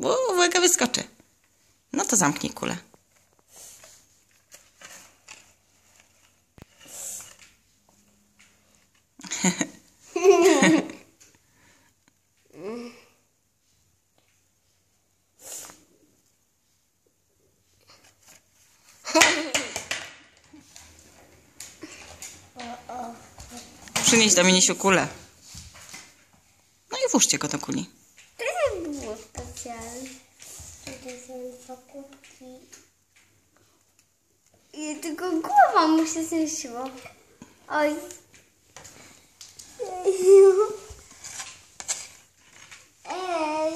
Uwaga, wyskoczy. No to zamknij kulę. Przynieś Dominisiu kulę. No i włóżcie go do kuli. To nie było specjalne. To są dwa kubki. I mu się. Oj. Ej.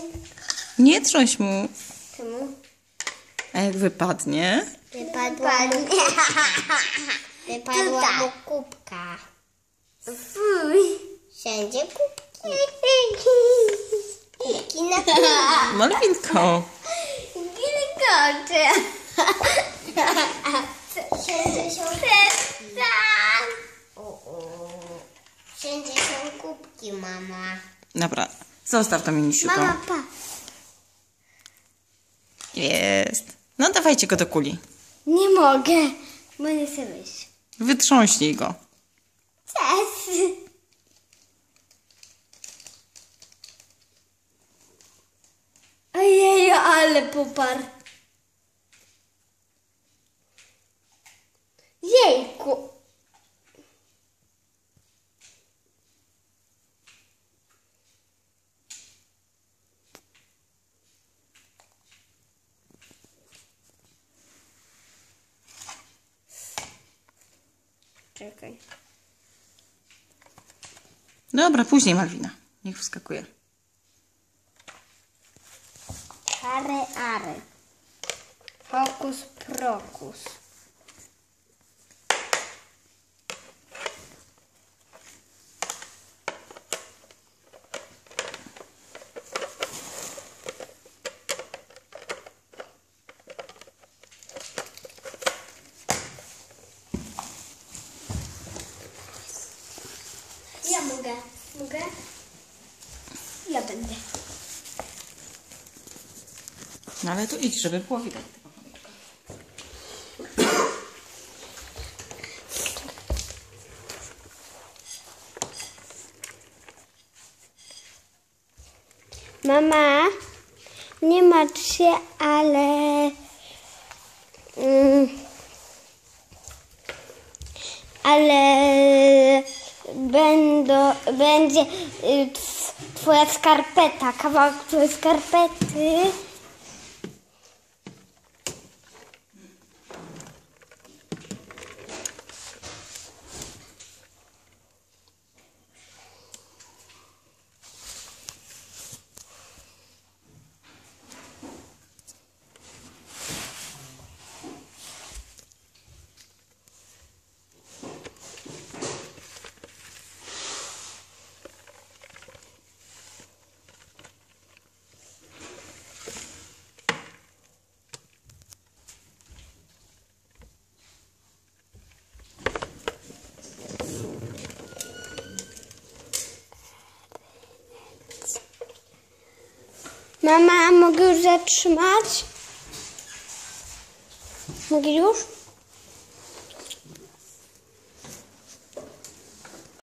Nie trząś mu. Czemu? A jak wypadnie? Wypadła mu Wypadła mu kubka. Fuj. Wszędzie kubki. Kubki na Malwinko. Gilgocze. Wszędzie są Przestań. Wszędzie są kubki, mama. Dobra, zostaw to. Mama, pa. Jest. No dawajcie go do kuli. Nie mogę, bo nie chcę wyjść. Wytrząśnij go. Cześć. Ojej, ale popar. Czekaj. Dobra, później Malwina. Niech wskakuje. Ary, ary. Hokus prokus. Ja mogę. Mogę? Ja będę. No ale to idź, żeby było widać. Mama, nie martw się, ale mm, ale będą, będzie y, tw- twoja skarpeta, kawałek twojej skarpety. Mama, mogę już zatrzymać? Mogę już?